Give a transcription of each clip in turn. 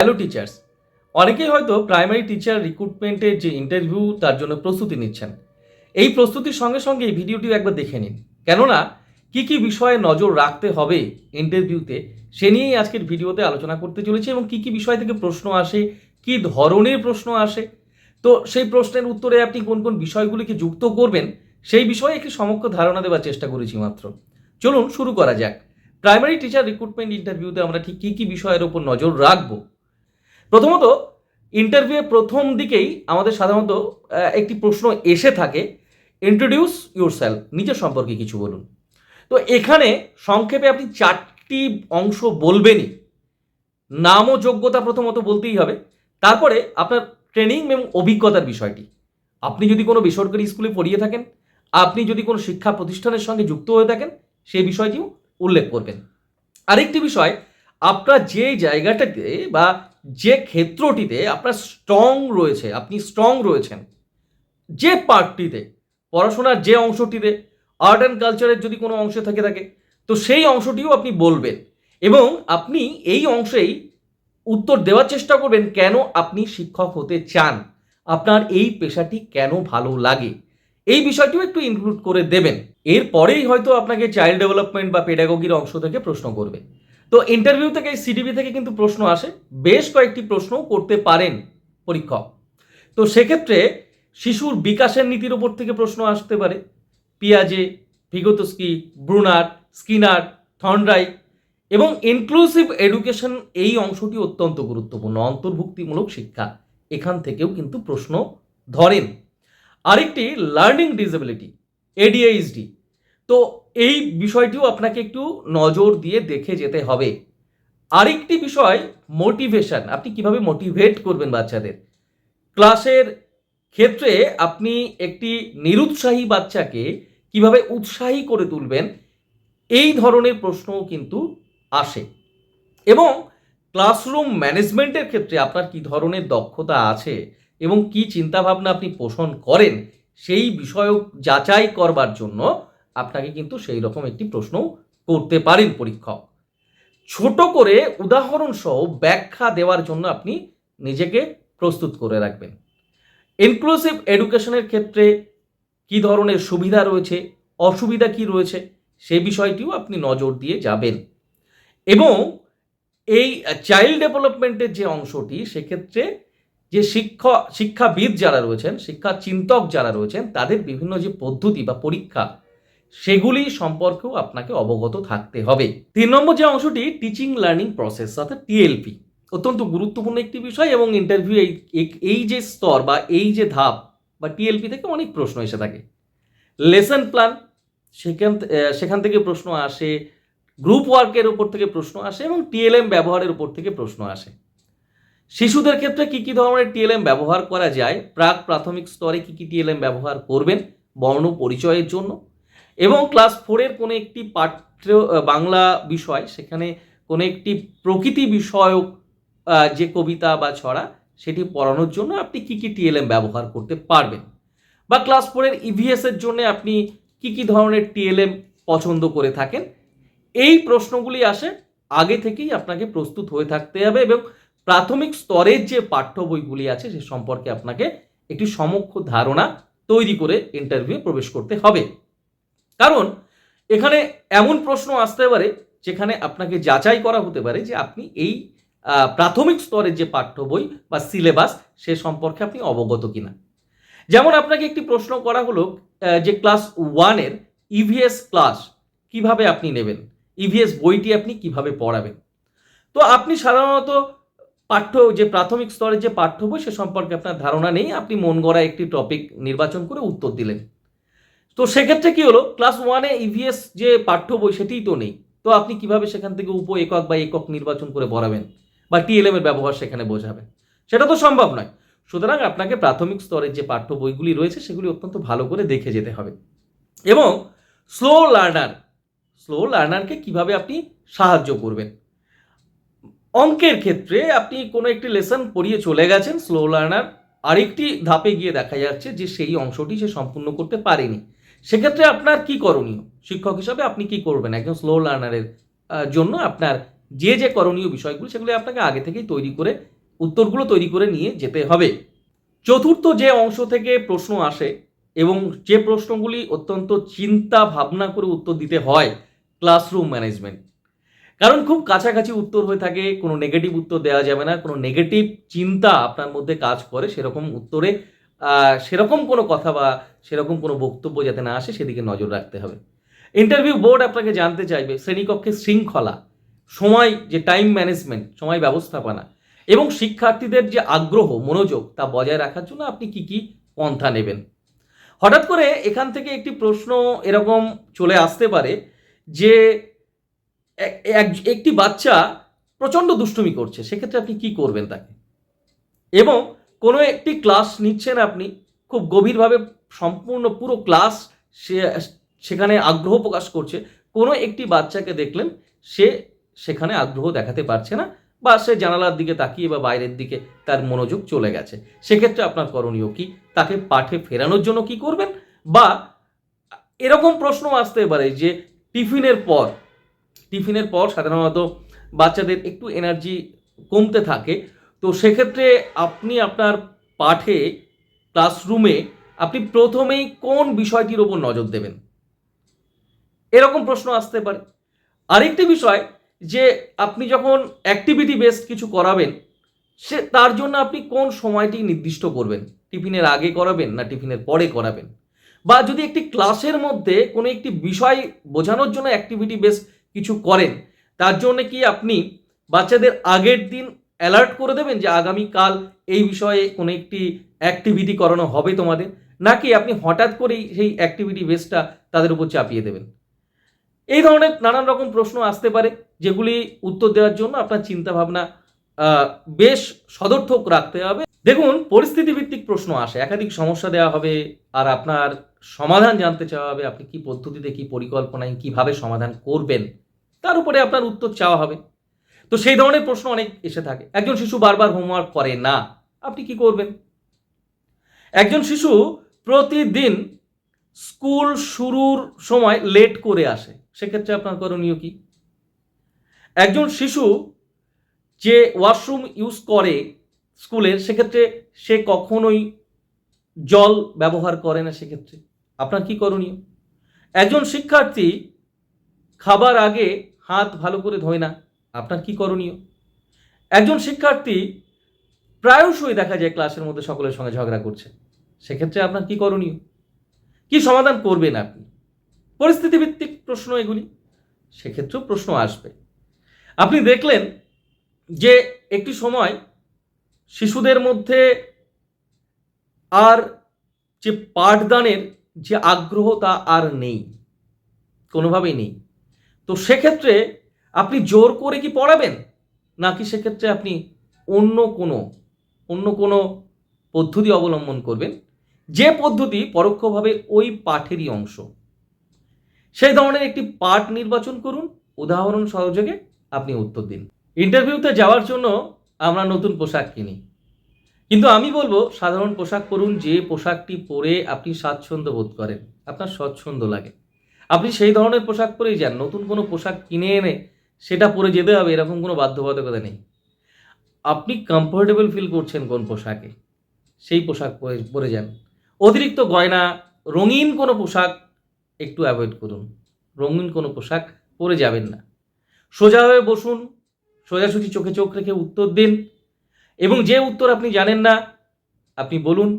Hello teachers অনেকেই হয়তো primary teacher রিক্রুটমেন্টের যে ইন্টারভিউ তার জন্য প্রস্তুতি নিচ্ছেন। এই প্রস্তুতির সঙ্গে সঙ্গে এই ভিডিওটিও একবার দেখে নিন। কেননা, কি কি বিষয়ে নজর রাখতে হবে ইন্টারভিউতে সে নিয়েই আজকের ভিডিওতে আলোচনা করতে চলেছি এবং কি কি বিষয় থেকে প্রশ্ন আসে, কি ধরনের প্রশ্ন আসে। তো সেই প্রশ্নের উত্তরে আপনি কোন কোন বিষয়গুলিকে যুক্ত করবেন, সেই বিষয়ে একটি সমগ্র ধারণা দেওয়ার চেষ্টা করেছি মাত্র। চলুন শুরু করা যাক। প্রাইমারি টিচার রিক্রুটমেন্ট ইন্টারভিউতে আমরা ঠিক কী কী বিষয়ের উপর নজর রাখব প্রথমত ইন্টারভিউয়ের প্রথম দিকেই আমাদের সাধারণত একটি প্রশ্ন এসে থাকে ইন্ট্রোডিউস ইউর সেলফ নিজের সম্পর্কে কিছু বলুন। তো এখানে সংক্ষেপে আপনি চারটি অংশ বলবেনই। নাম ও যোগ্যতা প্রথমত বলতেই হবে। তারপরে আপনার ট্রেনিং এবং অভিজ্ঞতার বিষয়টি। আপনি যদি কোনো বেসরকারি স্কুলে পড়িয়ে থাকেন, আপনি যদি কোনো শিক্ষা প্রতিষ্ঠানের সঙ্গে যুক্ত হয়ে থাকেন সেই বিষয়টিও উল্লেখ করবেন। আরেকটি বিষয়, আপনার যে জায়গাটাতে বা যে ক্ষেত্রটিতে আপনার স্ট্রং রয়েছে, আপনি স্ট্রং রয়েছেন, যে পার্টটিতে পড়াশোনার যে অংশটিতে আর্ট অ্যান্ড কালচারের যদি কোনো অংশ থাকে থাকে, তো সেই অংশটিও আপনি বলবেন এবং আপনি এই অংশেই উত্তর দেওয়ার চেষ্টা করবেন কেন আপনি শিক্ষক হতে চান, আপনার এই পেশাটি কেন ভালো লাগে, এই বিষয়টিও একটু ইনক্লুড করে দেবেন। এরপরেই হয়তো আপনাকে চাইল্ড ডেভেলপমেন্ট বা পেডাগোগির অংশ থেকে প্রশ্ন করবে। তো ইন্টারভিউ থেকে সিডিবি থেকে কিন্তু প্রশ্ন আসে। বেশ কয়েকটি প্রশ্নও করতে পারেন পরীক্ষক। তো সেক্ষেত্রে শিশুর বিকাশের নীতির ওপর থেকে প্রশ্ন আসতে পারে। পিয়াজে, ভিগতস্কি, ব্রুনার, স্কিনার থর্নরাই এবং ইনক্লুসিভ এডুকেশন এই অংশটি অত্যন্ত গুরুত্বপূর্ণ, অন্তর্ভুক্তিমূলক শিক্ষা। এখান থেকেও কিন্তু প্রশ্ন ধরেন। আরেকটি লার্নিং ডিসেবিলিটি এডিএইচডি তো এই বিষয়টিও আপনাকে একটু নজর দিয়ে দেখে যেতে হবে। আরেকটি বিষয় মোটিভেশন আপনি কীভাবে মোটিভেট করবেন বাচ্চাদের? ক্লাসের ক্ষেত্রে আপনি একটি নিরুৎসাহী বাচ্চাকে কীভাবে উৎসাহী করে তুলবেন, এই ধরনের প্রশ্নও কিন্তু আসে। এবং ক্লাসরুম ম্যানেজমেন্টের ক্ষেত্রে আপনার কি ধরনের দক্ষতা আছে এবং কি চিন্তাভাবনা আপনি পোষণ করেন, সেই বিষয়ক যাচাই করবার জন্য আপনাকে কিন্তু সেই রকম একটি প্রশ্ন করতে পারেন পরীক্ষক। ছোট করে উদাহরণ সহ ব্যাখ্যা দেওয়ার জন্য আপনি নিজেকে প্রস্তুত করে রাখবেন। ইনক্লুসিভ এডুকেশনের ক্ষেত্রে কি ধরনের সুবিধা রয়েছে, অসুবিধা কি রয়েছে, সে বিষয়টিও আপনি নজর দিয়ে যাবেন। এবং এই চাইল্ড ডেভেলপমেন্টের যে অংশটি, সেক্ষেত্রে যে শিক্ষা, শিক্ষাবিদ যারা রয়েছেন শিক্ষা চিন্তক যারা রয়েছেন, তাদের বিভিন্ন যে পদ্ধতি বা পরীক্ষা সেগুলি সম্পর্কেও আপনাকে অবগত থাকতে হবে। তিন নম্বর যে অংশটি টিচিং লার্নিং প্রসেস অর্থাৎ টিএলপি অত্যন্ত গুরুত্বপূর্ণ একটি বিষয় এবং ইন্টারভিউ এই যে স্তর বা এই যে ধাপ বা টিএলপি থেকে অনেক প্রশ্ন এসে থাকে। লেসন প্ল্যান সেখান সেখান থেকে প্রশ্ন আসে গ্রুপ ওয়ার্কের উপর থেকে প্রশ্ন আসে এবং টিএলএম ব্যবহারের উপর থেকে প্রশ্ন আসে। শিশুদের ক্ষেত্রে কি কি ধরনের টিএলএম ব্যবহার করা যায় প্রাক প্রাথমিক স্তরে কি কি টিএলএম ব্যবহার করবেন, বর্ণ পরিচয়ের জন্য এবং ক্লাস ফোরের কোনো একটি পাঠ্য বাংলা বিষয়, সেখানে কোনো একটি প্রকৃতি বিষয়ক যে কবিতা বা ছড়া, সেটি পড়ানোর জন্য আপনি কি কি টিএলএম ব্যবহার করতে পারবেন? বা ক্লাস ফোরের ইভিএসের জন্য আপনি কি কি ধরনের টিএলএম পছন্দ করে থাকেন? এই প্রশ্নগুলি আসে আগে থেকেই আপনাকে প্রস্তুত হয়ে থাকতে হবে এবং প্রাথমিক স্তরের যে পাঠ্য বইগুলি আছে, সে সম্পর্কে আপনাকে একটি সমক্ষ ধারণা তৈরি করে ইন্টারভিউ প্রবেশ করতে হবে। কারণ এখানে এমন প্রশ্ন আসতে পারে যেখানে আপনাকে যাচাই করা হতে পারে যে আপনি এই প্রাথমিক স্তরের যে পাঠ্য বই বা সিলেবাস সে সম্পর্কে আপনি অবগত কিনা। যেমন আপনাকে একটি প্রশ্ন করা হলো যে ক্লাস ওয়ানের ইভিএস ক্লাস কীভাবে আপনি নেবেন? ইভিএস বইটি আপনি কীভাবে পড়াবেন? তো আপনি সাধারণত পাঠ্য, যে প্রাথমিক স্তরের যে পাঠ্য বই সে সম্পর্কে আপনার ধারণা নেই, আপনি মন গড়া একটি টপিক নির্বাচন করে উত্তর দিলেন। তো সেক্ষেত্রে কি হলো? ক্লাস ওয়ানে ইভিএস যে পাঠ্য বই সেটিই তো নেই। তো আপনি কীভাবে সেখান থেকে উপ, একক বা একক নির্বাচন করে পড়াবেন বা টিএলএম এর ব্যবহার সেখানে বোঝাবেন? সেটা তো সম্ভব নয়। সুতরাং আপনাকে প্রাথমিক স্তরের যে পাঠ্য বইগুলি রয়েছে, সেগুলি অত্যন্ত ভালো করে দেখে যেতে হবে। এবং স্লো লার্নার স্লো লার্নারকে কীভাবে আপনি সাহায্য করবেন? অঙ্কের ক্ষেত্রে আপনি কোনো একটি লেসন পড়িয়ে চলে গেছেন স্লো লার্নার আরেকটি ধাপে গিয়ে দেখা যাচ্ছে যে সেই অংশটি সে সম্পূর্ণ করতে পারেনি। সেক্ষেত্রে আপনার কি করণীয়? শিক্ষক হিসাবে আপনি কি করবেন? একজন স্লো লার্নারের জন্য আপনার যে যে করণীয় বিষয়গুলো, সেগুলি আপনাকে আগে থেকেই তৈরি করে, উত্তরগুলো তৈরি করে নিয়ে যেতে হবে। চতুর্থ যে অংশ থেকে প্রশ্ন আসে এবং যে প্রশ্নগুলি অত্যন্ত চিন্তা ভাবনা করে উত্তর দিতে হয় ক্লাসরুম ম্যানেজমেন্ট কারণ খুব কাছাকাছি উত্তর হয়ে থাকে, কোনো নেগেটিভ উত্তর দেওয়া যাবে না, কোনো নেগেটিভ চিন্তা আপনার মধ্যে কাজ করে, সেরকম উত্তরে সেরকম কোনো কথা বা সেরকম কোনো বক্তব্য যাতে না আসে, সেদিকে নজর রাখতে হবে। ইন্টারভিউ বোর্ড আপনাকে জানতে চাইবে, শ্রেণীকক্ষে শৃঙ্খলা, সময় যে টাইম ম্যানেজমেন্ট সময় ব্যবস্থাপনা, এবং শিক্ষার্থীদের যে আগ্রহ, মনোযোগ, তা বজায় রাখার জন্য আপনি কি কি পন্থা নেবেন। হঠাৎ করে এখান থেকে একটি প্রশ্ন এরকম চলে আসতে পারে যে, এক- এক- একটি বাচ্চা প্রচণ্ড দুষ্টুমি করছে, সেক্ষেত্রে আপনি কি করবেন তাকে? এবং কোনো একটি ক্লাস নিচ্ছেন আপনি, খুব গভীরভাবে সম্পূর্ণ পুরো ক্লাস সে, সেখানে আগ্রহ প্রকাশ করছে, কোনো একটি বাচ্চাকে দেখলেন, সে সেখানে আগ্রহ দেখাতে পারছে না, বা সে জানালার দিকে তাকিয়ে বা বাইরের দিকে তার মনোযোগ চলে গেছে। সেক্ষেত্রে আপনার করণীয় কি? তাকে পাঠে ফেরানোর জন্য কি করবেন? বা এরকম প্রশ্ন আসতে পারে যে টিফিনের পর টিফিনের পর সাধারণত বাচ্চাদের একটু এনার্জি কমতে থাকে তো সেক্ষেত্রে আপনি আপনার পাঠে, ক্লাসরুমে আপনি প্রথমেই কোন বিষয়টির ওপর নজর দেবেন? এরকম প্রশ্ন আসতে পারে। আরেকটি বিষয় যে আপনি যখন অ্যাক্টিভিটি বেসড কিছু করাবেন, সে তার জন্য আপনি কোন সময়টি নির্দিষ্ট করবেন? টিফিনের আগে করাবেন না টিফিনের পরে করাবেন? বা যদি একটি ক্লাসের মধ্যে কোনো একটি বিষয় বোঝানোর জন্য অ্যাক্টিভিটি বেস কিছু করেন, তার জন্য কি আপনি বাচ্চাদের আগের দিন অ্যালার্ট করে দেবেন যে আগামীকাল এই বিষয়ে কোনো একটি অ্যাক্টিভিটি করানো হবে তোমাদের, নাকি আপনি হঠাৎ করেই সেই অ্যাক্টিভিটি বেসটা তাদের উপর চাপিয়ে দেবেন? এই ধরনের নানান রকম প্রশ্ন আসতে পারে, যেগুলি উত্তর দেওয়ার জন্য আপনার চিন্তাভাবনা বেশ সদর্থক রাখতে হবে। দেখুন, পরিস্থিতি ভিত্তিক প্রশ্ন আসে, একাধিক সমস্যা দেওয়া হবে, আর আপনার সমাধান জানতে চাওয়া হবে, আপনি কি পদ্ধতিতে, কি পরিকল্পনায়, কীভাবে সমাধান করবেন, তার উপরে আপনার উত্তর চাওয়া হবে। তো সেই ধরনের প্রশ্ন অনেক এসে থাকে। একজন শিশু বারবার হোমওয়ার্ক করে না। আপনি কি করবেন? একজন শিশু প্রতিদিন স্কুল শুরুর সময় লেট করে আসে। সেক্ষেত্রে আপনার করণীয় কি? একজন শিশু যে ওয়াশরুম ইউজ করে স্কুলের, সেক্ষেত্রে সে কখনোই জল ব্যবহার করে না সেক্ষেত্রে। আপনার কি করণীয়? একজন শিক্ষার্থী খাবার আগে হাত ভালো করে ধোয় না। আপনার কি করণীয়? একজন শিক্ষার্থী প্রায়শই দেখা যায় ক্লাসের মধ্যে সকলের সঙ্গে ঝগড়া করছে। সেক্ষেত্রে আপনার কি করণীয়? কি সমাধান করবেন আপনি? পরিস্থিতি ভিত্তিক প্রশ্ন এগুলি। সেক্ষেত্রেও প্রশ্ন আসবে। আপনি দেখলেন যে একটি সময় শিশুদের মধ্যে আর যে পাঠদানের যে আগ্রহ তা আর নেই, কোনোভাবেই নেই। তো সেক্ষেত্রে আপনি জোর করে কি পড়াবেন? নাকি সেক্ষেত্রে আপনি অন্য কোনো অন্য কোনো পদ্ধতি অবলম্বন করবেন? যে পদ্ধতি পরোক্ষভাবে ওই পাঠেরই অংশ। সেই ধরনের একটি পাঠ নির্বাচন করুন। উদাহরণ সহযোগে আপনি উত্তর দিন। ইন্টারভিউতে যাওয়ার জন্য আমরা নতুন পোশাক কিনি। কিন্তু আমি বলব, সাধারণ পোশাক পরুন, যে পোশাকটি পরে আপনি স্বাচ্ছন্দ্য বোধ করেন, আপনার স্বচ্ছন্দ লাগে। আপনি সেই ধরনের পোশাক পরেই যান, নতুন কোনো পোশাক কিনে এনে সেটা পরে যেতে হবে, এরকম কোনো বাধ্যবাধকতা নেই। আপনি কমফোর্টেবল ফিল করছেন কোন পোশাকে, সেই পোশাক পরে যান। অতিরিক্ত গয়না, রঙিন কোনো পোশাক একটু অ্যাভয়েড করুন। রঙিন কোনো পোশাক পরে যাবেন না। সোজা হয়ে বসুন, সোজাসুজি চোখে চোখ রেখে উত্তর দিন এবং যে উত্তর আপনি জানেন না, আপনি বলুন,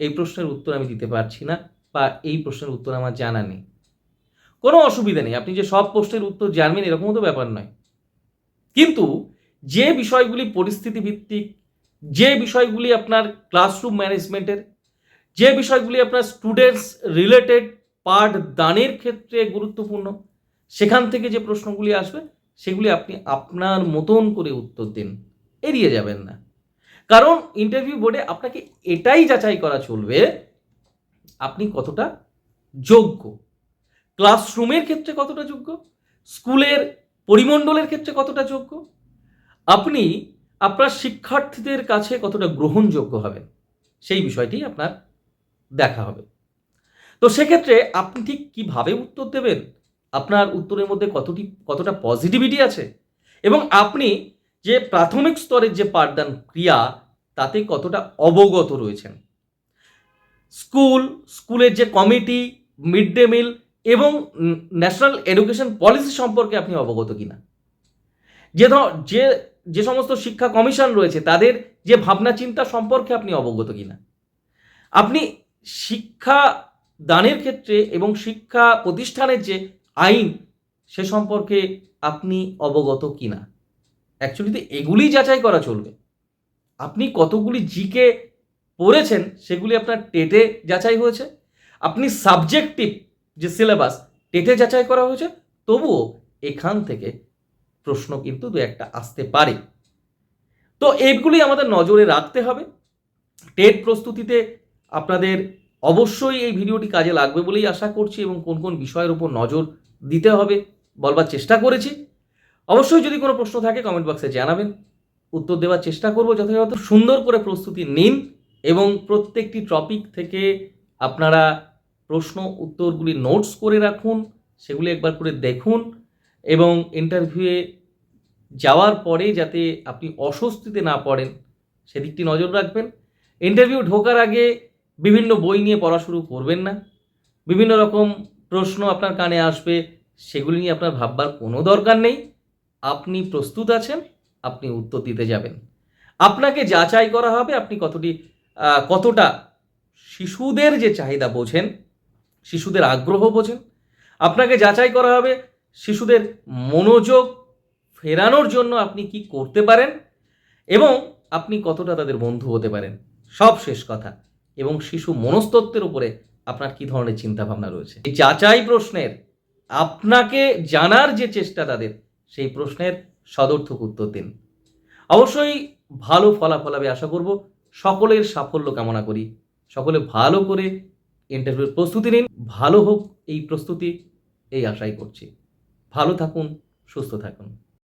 এই প্রশ্নের উত্তর আমি দিতে পারছি না বা এই প্রশ্নের উত্তর আমার জানা নেই। কোনো অসুবিধা নেই। আপনি যে সব প্রশ্নের উত্তর জানবেন, এরকমও তো ব্যাপার নয়। কিন্তু যে বিষয়গুলি পরিস্থিতি ভিত্তিক যে বিষয়গুলি আপনার ক্লাসরুম ম্যানেজমেন্টের যে বিষয়গুলি আপনার স্টুডেন্টস রিলেটেড পাঠ দানের ক্ষেত্রে গুরুত্বপূর্ণ, সেখান থেকে যে প্রশ্নগুলি আসবে, সেগুলি আপনি আপনার মতন করে উত্তর দিন। এড়িয়ে যাবেন না। কারণ ইন্টারভিউ বোর্ডে আপনাকে এটাই যাচাই করা চলবে, আপনি কতটা যোগ্য। ক্লাসরুমের ক্ষেত্রে কতটা যোগ্য? স্কুলের পরিমণ্ডলের ক্ষেত্রে কতটা যোগ্য? আপনি আপনার শিক্ষার্থীদের কাছে কতটা গ্রহণযোগ্য হবেন? সেই বিষয়টি আপনার দেখা হবে। তো সেক্ষেত্রে আপনি ঠিক কীভাবে উত্তর দেবেন? আপনার উত্তরের মধ্যে কতটি, কতটা পজিটিভিটি আছে? এবং আপনি যে প্রাথমিক স্তরের যে পাঠদান ক্রিয়া, তাতে কতটা অবগত রয়েছেন? স্কুল, স্কুলের যে কমিটি মিড ডে মিল এবং ন্যাশনাল এডুকেশন পলিসি সম্পর্কে আপনি অবগত কিনা? যে যে যে সমস্ত শিক্ষা কমিশন রয়েছে, তাদের যে ভাবনা চিন্তা সম্পর্কে আপনি অবগত কিনা? আপনি শিক্ষা দানের ক্ষেত্রে এবং শিক্ষা প্রতিষ্ঠানের যে আইন, সে সম্পর্কে আপনি অবগত কিনা? অ্যাকচুয়ালি তো এগুলি যাচাই করা চলবে। আপনি কতগুলি জিকে পড়েছেন, সেগুলি আপনার টেটে যাচাই হয়েছে। আপনি সাবজেক্টিভ যে সিলেবাস টেটে যাচাই করা হয়েছে, তবুও এখান থেকে প্রশ্ন কিন্তু দু একটা আসতে পারে। তো এইগুলি আমাদের নজরে রাখতে হবে। টেট প্রস্তুতিতে আপনাদের অবশ্যই এই ভিডিওটি কাজে লাগবে বলেই আশা করছি এবং কোন কোন বিষয়ের উপর নজর দিতে হবে বলবার চেষ্টা করেছি। অবশ্যই যদি কোনো প্রশ্ন থাকে কমেন্ট বক্সে জানাবেন। উত্তর দেওয়ার চেষ্টা করব যথাযথ। সুন্দর করে প্রস্তুতি নিন এবং প্রত্যেকটি টপিক থেকে আপনারা প্রশ্ন, উত্তরগুলি নোটস করে রাখুন, সেগুলি একবার করে দেখুন এবং ইন্টারভিউয়ে যাওয়ার পরে যাতে আপনি অস্বস্তিতে না পড়েন, সেদিকটি নজর রাখবেন। ইন্টারভিউ ঢোকার আগে বিভিন্ন বই নিয়ে পড়া শুরু করবেন না। বিভিন্ন রকম প্রশ্ন আপনার কানে আসবে, সেগুলি নিয়ে আপনার ভাববার কোনো দরকার নেই। আপনি প্রস্তুত আছেন, আপনি উত্তর দিতে যাবেন। আপনাকে যাচাই করা হবে আপনি কতটি কতটা শিশুদের যে চাহিদা বোঝেন শিশুদের আগ্রহ বোঝেন। আপনাকে যাচাই করা হবে শিশুদের মনোযোগ ফেরানোর জন্য আপনি কি করতে পারেন এবং আপনি কতটা তাদের বন্ধু হতে পারেন। সব শেষ কথা। এবং শিশু মনস্তত্ত্বের উপরে আপনার কি ধরনের চিন্তাভাবনা রয়েছে? এই যাচাই প্রশ্নের আপনাকে জানার যে চেষ্টা তাদের, সেই প্রশ্নের সদর্থক উত্তর দিন। অবশ্যই ভালো ফলাফল হবে আশা করব। সকলের সাফল্য কামনা করি। সকলে ভালো করে ইন্টারভিউর প্রস্তুতি নিন। ভালো হোক এই প্রস্তুতি এই আশাই করছি। ভালো থাকুন সুস্থ থাকুন।